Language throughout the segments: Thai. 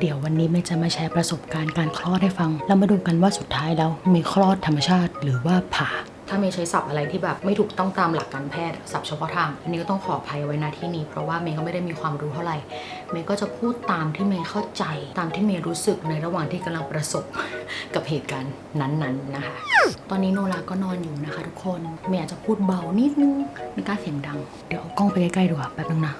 เดี๋ยววันนี้เมย์จะมาแชร์ประสบการณ์การคลอดให้ฟัง แล้วมาดูกันว่าสุดท้ายแล้วมย์คลอดธรรมชาติหรือว่าผ่าถ้าเมย์ใช้ศัพท์อะไรที่แบบไม่ถูกต้องตามหลักการแพทย์ศัพท์เฉพาะทางอันนี้ก็ต้องขออภัยไว้ณที่นี้เพราะว่าเมย์ก็ไม่ได้มีความรู้เท่าไหร่เมย์ก็จะพูดตามที่เมย์เข้าใจตามที่เมย์รู้สึกในระหว่างที่กำลังประสบกับเหตุการณ์นั้นๆนะคะ ตอนนี้โนราก็นอนอยู่นะคะ ทุกคนเมย์อาจจะพูดเบานิดนึงไม่กล้าเสียงดัง เดี๋ยวเอากล้องไปใกล้ๆดีกว่าแป๊บนึงนะ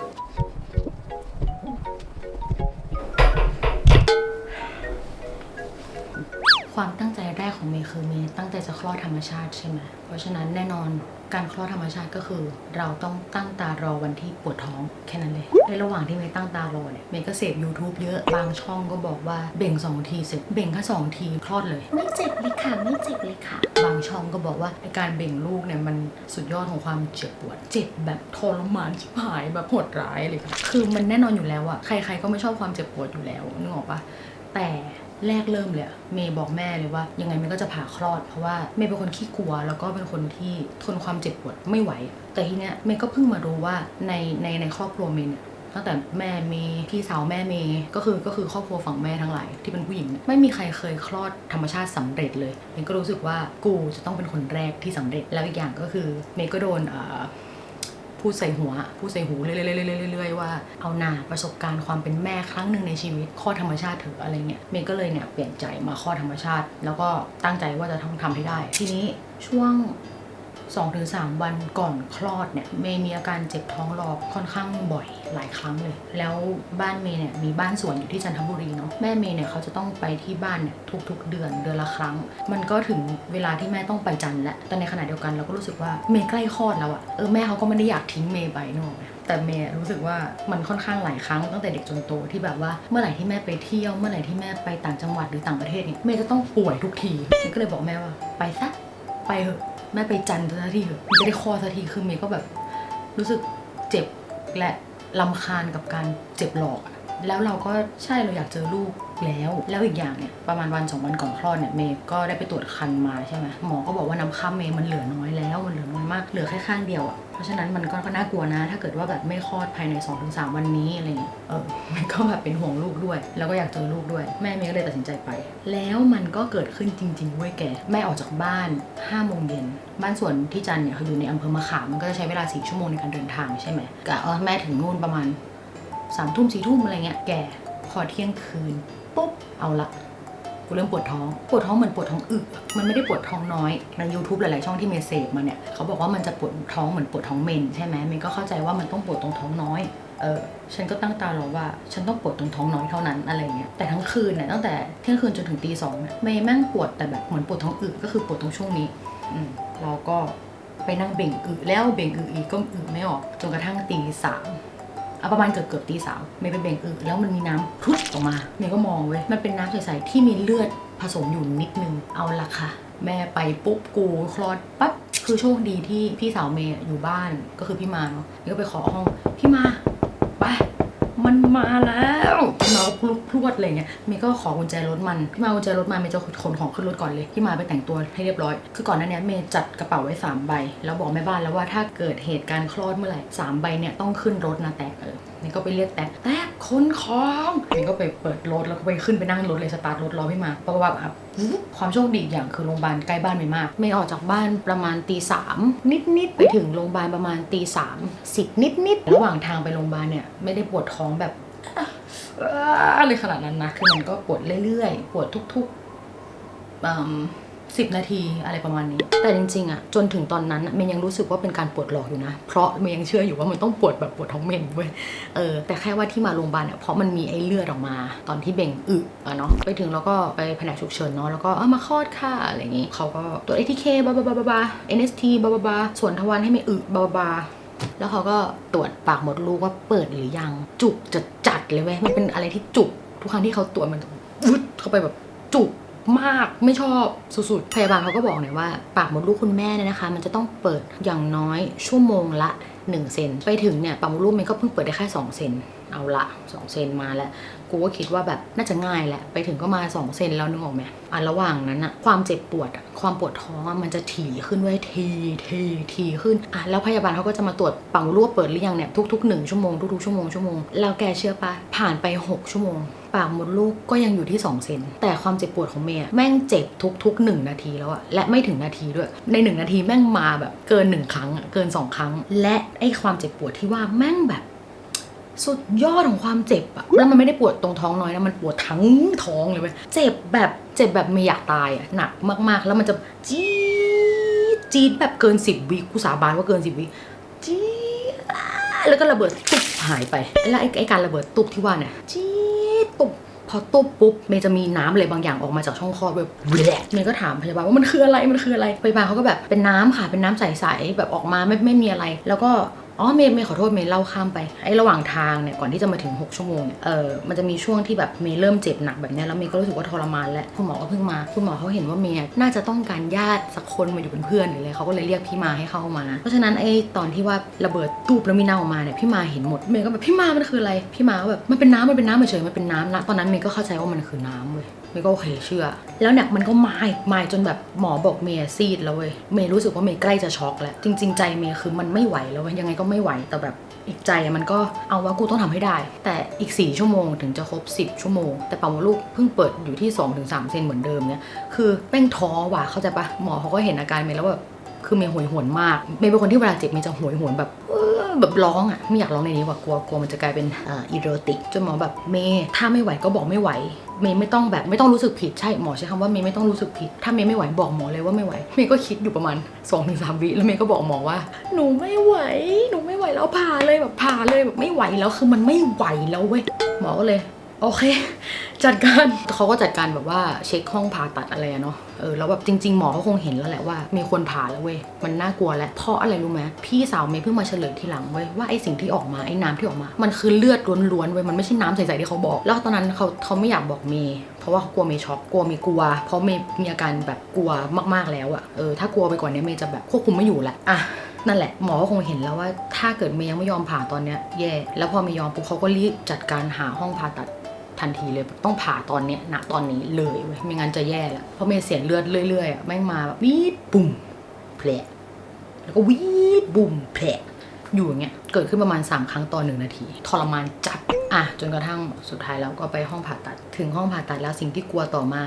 คือเมย์ตั้งใจจะคลอดธรรมชาติใช่ไหมเพราะฉะนั้นแน่นอนการคลอดธรรมชาติก็คือ เราต้องตั้งตารอวันที่ปวดท้องแค่นั้นเลย ในระหว่างที่เมย์ตั้งตารอเนี่ยเมย์ก็เสพ YouTube เยอะบางช่องก็บอกว่าเบ่งสองทีเสร็จเบ่งแค่สองทีคลอดเลย ไม่เจ็บเลยค่ะ ไม่เจ็บเลยค่ะ บางช่องก็บอกว่าไอ้การเบ่งลูกเนี่ยมันสุดยอดของความเจ็บปวด เจ็บแบบทรมานชิบหายแบบโหดร้ายเลยค่ะคือมันแน่นอนอยู่แล้วอะใครๆก็ไม่ชอบความเจ็บปวดอยู่แล้วนึกออกปะ แต่แรกเริ่มเลยเมย์บอกแม่เลยว่า ยังไงเมย์ก็จะผ่าคลอด เพราะว่าเมย์เป็นคนขี้กลัว แล้วก็เป็นคนที่ทนความเจ็บปวดไม่ไหว แต่ทีเนี้ยเมย์ก็เพิ่งมารู้ว่าในในในครอบครัวเมย์เนี่ยตั้งแต่แม่เมย์พี่สาวแม่เมย์ก็คือก็คือครอบครัวฝั่งแม่ทั้งหลายที่เป็นผู้หญิง ไม่มีใครเคยคลอดธรรมชาติสำเร็จเลยเมย์ก็รู้สึกว่ากูจะต้องเป็นคนแรกที่สำเร็จแล้วอีกอย่างก็คือเมย์ก็โดนเอ่อ พูดใส่หัว พูดใส่หูเรื่อยๆๆๆว่าเอาหนาประสบการณ์ความเป็นแม่ครั้งหนึ่งในชีวิตข้อธรรมชาติเถอะอะไรเงี้ยเมย์ก็เลยเนี่ยเปลี่ยนใจมาข้อธรรมชาติ แล้วก็ตั้งใจว่าจะต้องทำให้ได้ ทีนี้ช่วง 2-3 วันก่อนคลอดเนี่ยเมย์มีอาการเจ็บท้องรอค่อนข้างบ่อยหลายครั้งเลย แล้วบ้านเมย์เนี่ยมีบ้านสวนอยู่ที่จันทบุรีเนาะแม่เมย์เนี่ยเขาจะต้องไปที่บ้านเนี่ยทุกๆ เดือนเดือนละครั้ง มันก็ถึงเวลาที่แม่ต้องไปจันแล้วแต่ในขณะเดียวกันเราก็รู้สึกว่าเมย์ใกล้คลอดแล้วอะเออแม่เขาก็ไม่ได้อยากทิ้งเมย์ไปนอกแต่เมย์รู้สึกว่ามันค่อนข้างหลายครั้งตั้งแต่เด็กจนโตที่แบบว่าเมื่อไหร่ที่แม่ไปเที่ยวเมื่อไหร่ที่แม่ไปต่างจังหวัดหรือต่างประเทศเนี่ยเมย์จะต้องป่วยทุกทีก็เลยบอกแม่ว่าไปซะไปเถอะ แม่ไปจันทร์สักทีเถอะมันจะได้คลอดสักทีคือเมย์ก็แบบรู้สึกเจ็บและลำคาญกับการเจ็บหลอกอะ แล้วเราก็ใช่เราอยากเจอลูกแล้ว แล้วอีกอย่างเนี่ยประมาณวันสองวันก่อนคลอดเนี่ยเมย์ก็ได้ไปตรวจคันมาใช่ไหมหมอก็บอกว่าน้ำข้ามเมย์มันเหลือน้อยแล้วมันเหลือน้อยมากเหลือแค่ข้างเดียวอะเพราะฉะนั้นมันก็ก็น่ากลัวนะ ถ้าเกิดว่าแบบไม่คลอดภายใน2อถึงสวันนี้อะไรเงี้ยเออมันก็แบบเป็นห่วงลูกด้วย แล้วก็อยากเจอลูกด้วย แม่เมย์ก็เลยตัดสินใจไป แล้วมันก็เกิดขึ้นจริงๆเว้ยแกแม่ออกจากบ้าน5้าโมงเย็นบ้านสวนที่จันเนี่ยเขาอยู่ในอำเภอมะขามมันก็จะใช้เวลาสี่ชั่วโมงในการเดินทางใช่ไหมกะเออแม่ถึงนู่นประมาณ สามทุ่มสี่ทุ่มอะไรเงี้ยแกพอเที่ยงคืนปุ๊บเอาละกูเริ่มปวดท้อง ปวดท้องเหมือนปวดท้องอึมันไม่ได้ปวดท้องน้อย ใน YouTube หลาย ๆ ช่องที่เมย์เสพมาเนี่ย เขาบอกว่ามันจะปวดท้องเหมือนปวดท้องเมนใช่ไหมเมย์ก็เข้าใจว่ามันต้องปวดตรงท้องน้อย เออ ฉันก็ตั้งตารอว่า ฉันต้องปวดตรงท้องน้อยเท่านั้นอะไรเงี้ย แต่ทั้งคืนเนี่ยตั้งแต่เที่ยงคืนจนถึงตีสองเนี่ยเมย์แม่งปวดแต่แบบเหมือนปวดท้องอึก็คือปวดตรงช่วงนี้ อืมเราก็ไปนั่งเบ่งอึแล้วเบ่งอึอีกก็อึไม่ออกจนกระทั่งตีสาม เอาประมาณเกือบเกือบตีสามเมย์ไปเบ่งอึแล้วมันมีน้ำพรุดออกมาเมย์ก็มองเว้ยมันเป็นน้ำใสๆที่มีเลือดผสมอยู่นิดนึงเอาละค่ะ แม่ไปปุ๊บกูคลอดปั๊บคือโชคดีที่พี่สาวเมย์อยู่บ้านก็คือพี่มาเนาะเมย์ก็ไปขอห้องพี่มาไปมันมาแล้ว วดอะไรเงี้ยเมย์ก็ขอกุญแจรถมันพี่มากุญแจรถมาเมย์จะขนของขึ้นรถก่อนเลยพี่มาไปแต่งตัวให้เรียบร้อย คือก่อนหน้านี้เมย์จัดกระเป๋าไว้3ใบแล้วบอกแม่บ้านแล้วว่าถ้าเกิดเหตุการณ์คลอดเมื่อไหร่สามใบเนี่ยต้องขึ้นรถนะแตกเออเมย์ก็ไปเรียกแตกแตกคนของเมย์ก็ไปเปิดรถแล้วก็ไปขึ้นไปนั่งรถเลยสตาร์ทรถรอพี่มาเพราะว่าแบบความโชคดีอย่างคือโรงพยาบาลใกล้บ้านเมย์มากเมย์ออกจากบ้านประมาณตีสามนิดๆไปถึงโรงพยาบาลประมาณตีสามสิบนิดๆระหว่างทางไปโรงพยาบาลเนี่ยไม่ได้ปวดท้องแบบ อะไรขนาดนั้นนะคือมันก็ปวดเรื่อยๆ ปวดทุกๆสิบนาทีอะไรประมาณนี้ แต่จริงๆอะจนถึงตอนนั้นอะเมย์ยังรู้สึกว่าเป็นการปวดหลอกอยู่นะ เพราะเมย์ยังเชื่ออยู่ว่ามันต้องปวดแบบปวดท้องเมนเว้ยเออแต่แค่ว่าที่มาโรงพยาบาลเนี่ยเพราะมันมีไอ้เลือดออกมา ตอนที่เบ่งอึอะเนาะไปถึงแล้วก็ไปแผนกฉุกเฉินเนาะแล้วก็เออมาคลอดค่ะอะไรอย่างงี้เขาก็ตรวจ ATK บาบาบาบาบา NST บาบาบาส่วนทวารให้ไม่อึบาบาบาแล้วเขาก็ตรวจปากมดลูกว่าเปิดหรือยัง จุกจะจัด เลยเว้ยมันเป็นอะไรที่จุกทุกครั้งที่เขาตรวจมันวุดเข้าไปแบบจุกมากไม่ชอบสุดๆพยาบาลเขาก็บอกหน่อยว่า ปากมดลูกคุณแม่เนี่ยนะคะ มันจะต้องเปิดอย่างน้อยชั่วโมงละ1เซนไปถึงเนี่ยปากมดลูกมันก็เพิ่งเปิดได้แค่2เซน เอาละ2เซนมาแล้ว กูก็คิดว่าแบบน่าจะง่ายแหละ ไปถึงก็มา2เซนแล้วนึกออกไหมอะระหว่างนั้นอะความเจ็บปวดอะความปวดท้องอะมันจะถี่ขึ้นเว้ยทีทีทีขึ้นอะแล้วพยาบาลเขาก็จะมาตรวจปังรั่วเปิดหรือยังเนี่ยทุกๆหนึ่งชั่วโมงทุกๆชั่วโมงชั่วโมงแล้วแกเชื่อปะผ่านไป 6 ชั่วโมง ปากมดลูกก็ยังอยู่ที่2เซนแต่ความเจ็บปวดของเมย์แม่งเจ็บทุกๆ 1 นาทีแล้วอะและไม่ถึงนาทีด้วย ใน 1 นาทีแม่งมาแบบเกิน 1 ครั้งอะเกิน 2 ครั้ง และไอ้ความเจ็บปวดที่ว่าแม่งแบบ สุดยอดของความเจ็บอะแล้วมันไม่ได้ปวดตรงท้องน้อยนะมันปวดทั้งท้องเลยเว้ยเจ็บแบบเจ็บแบบไม่อยากตายอะหนักมากๆ แล้วมันจะจี๊ดจี๊ดแบบเกินสิบวิกูสาบานว่าเกินสิบวิจี๊ดแล้วก็ระเบิดตุ๊บหายไป แล้วไอ้การระเบิดตุ๊บที่ว่าเนี่ยจี๊ดตุ๊บพอตุ๊บปุ๊บเมย์จะมีน้ำอะไรบางอย่างออกมาจากช่องคลอดแบบเมย์ก็ถามพยาบาลว่ามันคืออะไรมันคืออะไรพยาบาลเขาก็แบบเป็นน้ำค่ะเป็นน้ำใสๆแบบออกมาไม่ไม่มีอะไร แล้วก็ อ๋อเมย์เมย์ขอโทษเมย์เล่าข้ามไปไอ้ระหว่างทางเนี่ยก่อนที่จะมาถึง 6 ชั่วโมงเนี่ยเออมันจะมีช่วงที่แบบเมย์เริ่มเจ็บหนักแบบนี้แล้วเมย์ก็รู้สึกว่าทรมานแล้วคุณหมอก็เพิ่งมา คุณหมอเขาเห็นว่าเมย์น่าจะต้องการญาติสักคนมาอยู่เป็นเพื่อนหรืออะไรเขาก็เลยเรียกพี่มาให้เข้ามา เพราะฉะนั้นไอ้ตอนที่ว่าระเบิดตูบแล้วมีน้ำออกมาเนี่ยพี่มาเห็นหมดเมย์ก็แบบพี่มามันคืออะไรพี่มาก็แบบมันเป็นน้ำมันเป็นน้ำเฉยมันเป็นน้ำนะตอนนั้นเมย์ก็เข้าใจว่ามันคือน้ำเว้ย เมย์ก็โอเคเชื่อ แล้วเนี่ยมันก็มายมายจนแบบหมอบอกเมย์ซีดแล้วเว้ยเมย์รู้สึกว่าเมย์ใกล้จะช็อกแล้ว จริง ๆ ใจเมย์คือมันไม่ไหวแล้วเว้ยยังไงก็ไม่ไหวแต่แบบอีกใจมันก็เอาว่ากูต้องทำให้ได้ แต่อีก 4 ชั่วโมงถึงจะครบ 10 ชั่วโมง แต่ปามดลูกเพิ่งเปิดอยู่ที่ 2-3 เซนเหมือนเดิมเนี่ยคือแป้งท้อว่ะเข้าใจปะหมอเขาก็เห็นอาการเมย์แล้วแบบคือเมย์โหยหวนมาก เมย์เป็นคนที่เวลาเจ็บเมย์จะโหยหวนแบบเแบบร้องอะไม่อยากร้องในนี้ว่ะกลัวกลัวมันจะกลายเป็นอีโรติกจนหมอแบบเมย์ถ้าไม่ไหวก็บอกไม่ไหวเมย์ไม่ต้องแบบไม่ต้องรู้สึกผิดใช่หมอใช้คำว่าเมย์ไม่ต้องรู้สึกผิด ถ้าเมย์ไม่ไหวบอกหมอเลยว่าไม่ไหวเมย์ก็คิดอยู่ประมาณ2อถึงสวิแล้วเมย์ก็บอกหมอว่า หนูไม่ไหว หนูไม่ไหวแล้วผ่าเลยแบบผ่าเลยแบบไม่ไหวแล้วคือมันไม่ไหวแล้วเว้ยหมอก็เลย โอเค จัดการเขาก็จัดการแบบว่าเช็คห้องผ่าตัดอะไรเนาะเออแล้วแบบจริง ๆ หมอเขาคงเห็นแล้วแหละว่า มีคนผ่าแล้วเว้ยมันน่ากลัวแล้วเพราะอะไรรู้ไหมพี่สาวเมย์เพิ่งมาเฉลยทีหลังเว้ยว่าไอสิ่งที่ออกมาไอ้น้ำที่ออกมา มันคือเลือดล้วนๆเว้ยมันไม่ใช่น้ำใสๆที่เขาบอก แล้วตอนนั้นเขาเขาไม่อยากบอกเมย์เพราะว่าเขากลัวเมย์ช็อกกลัวเมย์กลัว เพราะเมย์มีอาการแบบกลัวมากๆแล้วอะเออถ้ากลัวไปกว่านี้เมย์จะแบบควบคุมไม่อยู่แหละอะนั่นแหละหมอก็คงเห็นแล้วว่าถ้าเกิดเมย์ยังไม่ยอมผ่าตอนเนี้ยแย่แล้วพอเมย์ยอมปุ๊บเขาก็รีบจัดการหาห้องผ่าตัด ทันทีเลยต้องผ่าตอนเนี้ยณตอนนี้เลยเว้ยไม่งั้นจะแย่แล้วเพราะเมย์เสียเลือดเรื่อยๆอะแม่งมาแบบวีดบุ่มแผลแล้วก็วีดบุ่มแผลอยู่อย่างเงี้ยเกิดขึ้นประมาณ 3 ครั้งต่อหนึ่งนาทีทรมานจัดอะจนกระทั่งสุดท้ายแล้วก็ไปห้องผ่าตัด ถึงห้องผ่าตัดแล้วสิ่งที่กลัวต่อมา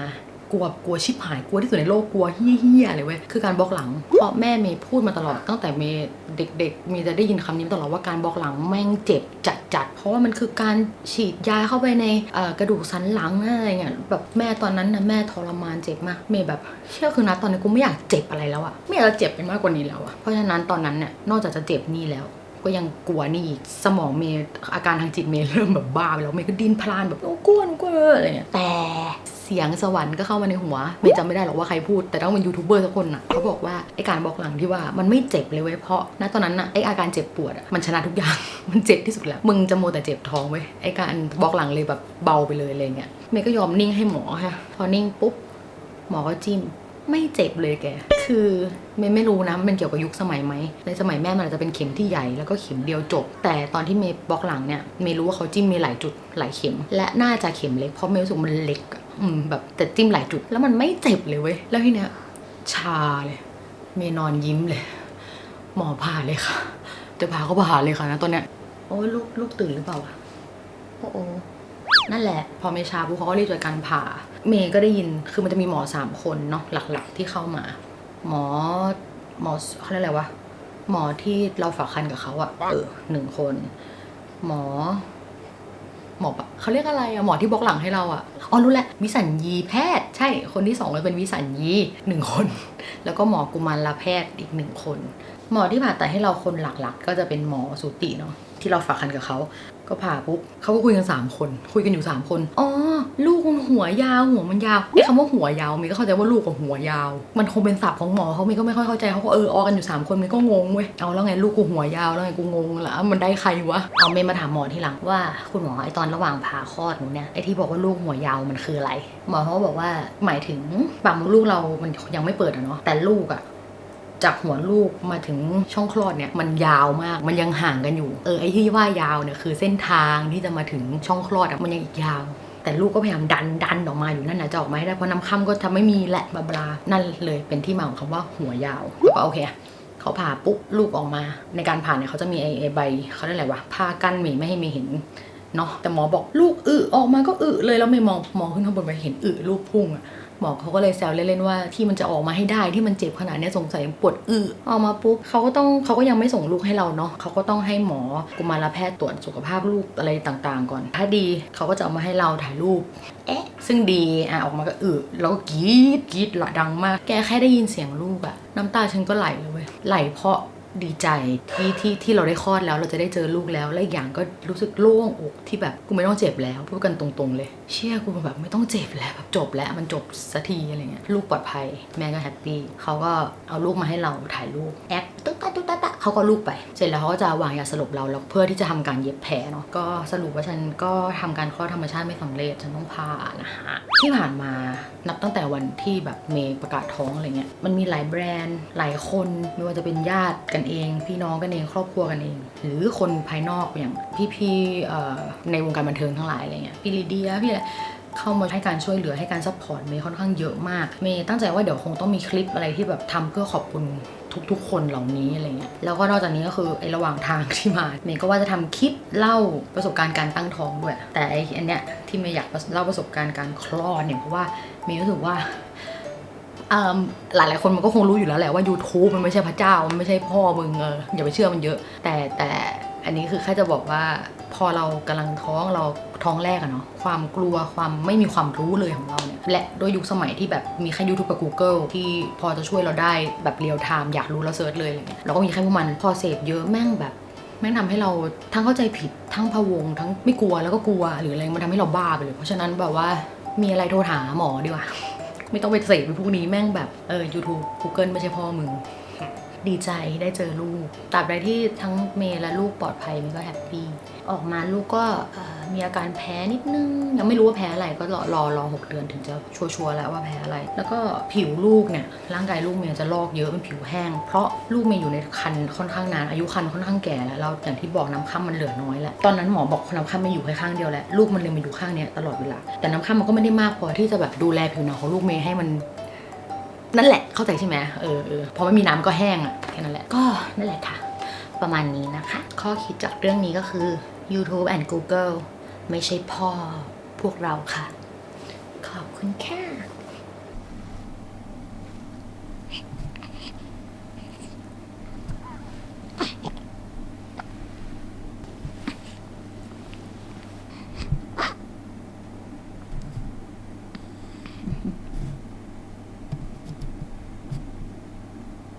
กลัวกลัวชิบหายกลัวที่สุดในโลกกลัวเฮี้ยๆเลยเว้ยคือการบล็อกหลังเพราะแม่เมย์พูดมาตลอดตั้งแต่เมย์เด็กๆเมย์จะได้ยินคำนี้ตลอดว่าการบล็อกหลังแม่งเจ็บจัดๆเพราะว่ามันคือการฉีดยาเข้าไปในกระดูกสันหลังอะไรเงี้ยแบบแม่ตอนนั้นนะแม่ทรมานเจ็บมากเมย์แบบเชื่อคือนะตอนนี้กูไม่อยากเจ็บอะไรแล้วอะไม่อยากจะเจ็บไปมากกว่านี้แล้วอะเพราะฉะนั้นตอนนั้นเนี่ยนอกจากจะเจ็บนี่แล้วก็ยังกลัวนี่อีกสมองเมย์อาการทางจิตเมย์เริ่มแบบบ้าไปแล้วเมย์ก็ดิ้นพลานแบบโอ้กวนกลัวอะไรเงี้ยแต่ เสียงสวรรค์ก็เข้ามาในหัวเมยจำไม่ได้หรอกว่าใครพูด แต่ต้องเป็นยูทูบเบอร์สักคนน่ะเขาบอกว่าไอการบอกหลังที่ว่ามันไม่เจ็บเลยเว้ยเพราะณตอนนั้นน่ะไออาการเจ็บปวดอะมันชนะทุกอย่าง มันเจ็บที่สุดแล้ว มึงจะโมแต่เจ็บท้องเว้ยไอการบอกหลังเลยแบบเบาไปเลยอะไรเงี้ยเมย์ก็ยอมนิ่งให้หมอค่ะพอนิ่งปุ๊บหมอก็จิ้มไม่เจ็บเลยแก คือเมย์ไม่รู้นะมันเป็นเกี่ยวกับยุคสมัยไหม ในสมัยแม่มันอาจจะเป็นเข็มที่ใหญ่แล้วก็เข็มเดียวจบ แต่ตอนที่เมย์บล็อกหลังเนี่ย เมย์รู้ว่าเขาจิ้มมีหลายจุดหลายเข็ม และน่าจะเข็มเล็กเพราะเมย์รู้สึกมันเล็ก อะอืมแบบแต่จิ้มหลายจุด แล้วมันไม่เจ็บเลยเว้ย แล้วทีเนี้ย ชาเลย เมย์นอนยิ้มเลย หมอผ่าเลยค่ะ จะผ่าก็ผ่าเลยค่ะนะตอนเนี้ย โอ้ยลูกลูกตื่นหรือเปล่าวะโอ้โอนั่นแหละ พอเมย์ชาปุ๊บเขาก็รีบจัดการผ่า เมย์ก็ได้ยินคือมันจะมีหมอสามคนเนาะหลักๆ ที่เข้ามา หมอหมอเขาเรียกอะไรวะหมอที่เราฝากคันกับเขาอะเออหนึ่งคน หมอ หมอเขาเรียกอะไรอะหมอที่บล็อกหลังให้เราอะอ๋อรู้แล้ววิสัญญีแพทย์ ใช่คนที่สองเลยเป็นวิสัญญีหนึ่งคน แล้วก็หมอกุมารแพทย์อีกหนึ่งคน หมอที่ผ่าตัดให้เราคนหลักๆ ก็จะเป็นหมอสูติเนาะที่เราฝากคันกับเขาก็ผ่าปุ๊บเขาก็คุยกันสามคน คุยกันอยู่สามคนอ๋อลูกมันหัวยาวหัวมันยาวไอ้คำว่าหัวยาวเมย์ก็เข้าใจว่าลูกกับหัวยาว มันคงเป็นศัพท์ของหมอเขาเมย์ก็ไม่ค่อยเข้าใจเขาก็เออออกันอยู่สามคนเมย์ก็งงเว้ยเอาแล้วไงลูกกูหัวยาวแล้วไงกูงงละมันได้ใครวะเอาเมย์มาถามหมอทีหลังว่าคุณหมอไอตอนระหว่างผ่าคลอดหนูเนี่ยไอที่บอกว่าลูกหัวยาวมันคืออะไร หมอเขาก็บอกว่าหมายถึงปากมดลูกเรามันยังไม่เปิดอะเนาะแต่ลูกอะ จากหัวลูกมาถึงช่องคลอดเนี่ยมันยาวมากมันยังห่างกันอยู่ เออไอ้ที่ว่ายาวเนี่ยคือเส้นทางที่จะมาถึงช่องคลอดอะมันยังอีกยาว แต่ลูกก็พยายามดันดันออกมาอยู่นั่นนะจะออกมาให้ได้เพราะน้ำค่ำก็ทำไม่มีแหละบลาบลานั่นเลยเป็นที่มาของคำว่าหัวยาวก็โอเคเขาผ่าปุ๊บลูกออกมา ในการผ่าเนี่ยเขาจะมีไอ้ใบเขาเรียกอะไรวะผ้ากั้นมย์ไม่ให้มย์เห็นเนาะแต่หมอบอกลูกอึออกมาก็อึเลยแล้วเมย์มองมองขึ้นข้างบนไปเห็นอึลูกพุ่งอะ หมอเขาก็เลยแซวเล่นๆว่าที่มันจะออกมาให้ได้ที่มันเจ็บขนาดนี้สงสัยปวดอึออกมาปุ๊บเขาก็ต้องเขาก็ยังไม่ส่งลูกให้เราเนาะเขาก็ต้องให้หมอกุมารแพทย์ตรวจสุขภาพลูกอะไรต่างๆ ก่อน ถ้าดีเขาก็จะเอามาให้เราถ่ายรูปเอ๊ะซึ่งดีอะออกมาก็อึแล้วก็กรีดกรีดละดังมาก แกแค่ได้ยินเสียงลูกอะน้ำตาฉันก็ไหลเลยเว้ยไหลเพราะ ดีใจที่ที่ที่เราได้คลอดแล้วเราจะได้เจอลูกแล้ว และอีกอย่างก็รู้สึกโล่งอกที่แบบกูไม่ต้องเจ็บแล้วพูดกันตรงๆ เลย เชื่อกูแบบไม่ต้องเจ็บแล้วแบบจบแล้วมันจบสักทีอะไรเงี้ยลูกปลอดภัย แม่ก็แฮปปี้เขาก็เอาลูกมาให้เราถ่ายรูปแอป ตุ๊กตาตุ๊กตาตะเขาก็ลูกไป เสร็จแล้วเขาก็จะวางยาสลบเราแล้วเพื่อที่จะทำการเย็บแผลเนาะก็สรุปว่าฉันก็ทำการคลอดธรรมชาติไม่สำเร็จฉันต้องผ่านะคะที่ผ่านมานับตั้งแต่วันที่แบบเมย์ประกาศท้องอะไรเงี้ยมันมีหลายแบรนด์หลายคนไม่ว่าจะเป็นญาติกันเอง พี่น้องกันเองครอบครัวกันเอง หรือคนภายนอกอย่างพี่ๆในวงการบันเทิงทั้งหลายอะไรเงี้ยพี่ลีเดียพี่อะไร เข้ามาให้การช่วยเหลือให้การซัพพอร์ตเมย์ค่อนข้างเยอะมาก เมย์ตั้งใจว่าเดี๋ยวคงต้องมีคลิปอะไรที่แบบทำเพื่อขอบคุณทุกๆ คนเหล่านี้อะไรเงี้ย แล้วก็นอกจากนี้ก็คือไอ้ระหว่างทางที่มา เมย์ก็ว่าจะทำคลิปเล่าประสบการณ์การตั้งท้องด้วย แต่ไอ้อันเนี้ยที่เมย์อยากเล่าประสบการณ์การคลอดเนี่ยเพราะว่าเมย์รู้สึกว่าอืมหลายหลายๆคนมันก็คงรู้อยู่แล้วแหละว่า YouTube มันไม่ใช่พระเจ้า มันไม่ใช่พ่อมึงเอออย่าไปเชื่อมันเยอะ แต่แต่อันนี้คือแค่จะบอกว่า พอเรากำลังท้องเราท้องแรกอะเนาะความกลัวความไม่มีความรู้เลยของเราเนี่ยและด้วยยุคสมัยที่แบบมีแค่ YouTube กับ Google ที่พอจะช่วยเราได้แบบเรียลไทม์อยากรู้แล้วเซิร์ชเลยอะไรเงี้ยเราก็มีแค่พวกมันพอเสพเยอะแม่งแบบแม่งทำให้เราทั้งเข้าใจผิดทั้งพะวง ทั้งไม่กลัวแล้วก็กลัวหรืออะไรมันทำให้เราบ้าไปเลย เพราะฉะนั้นแบบว่ามีอะไรโทรหาหมอดีกว่า ไม่ต้องไปเสพไปพวกนี้แม่งแบบเออ YouTube Google ไม่ใช่พ่อมึง ดีใจได้เจอลูกตราบใดที่ทั้งเมย์และลูกปลอดภัยเมย์ก็แฮปปี้ออกมาลูกก็มีอาการแพ้นิดนึง ยังไม่รู้ว่าแพ้อะไรก็รอรอรอหกเดือนถึงจะชัวร์แล้วว่าแพ้อะไร แล้วก็ผิวลูกเนี่ยร่างกายลูกเมย์จะลอกเยอะเป็นผิวแห้ง เพราะลูกเมย์อยู่ในคันค่อนข้างนานอายุคันค่อนข้างแก่แล้วเราอย่างที่บอกน้ำค่ำมันเหลือน้อยแล้วตอนนั้นหมอบอกน้ำค่ำไม่อยู่แค่ข้างเดียวแหละลูกมันเลยมาอยู่ข้างเนี้ยตลอดเวลาแต่น้ำค่ำมันก็ไม่ได้มากพอที่จะแบบดูแลผิวหนังของลูกเมย์ให้มัน นั่นแหละเข้าใจใช่ไหมเออเออพอไม่มีน้ำก็แห้งอะแค่นั้นแหละก็นั่นแหละค่ะ ประมาณนี้นะคะ ข้อคิดจากเรื่องนี้ก็คือ YouTube and Google ไม่ใช่พ่อพวกเราค่ะ ขอบคุณค่ะ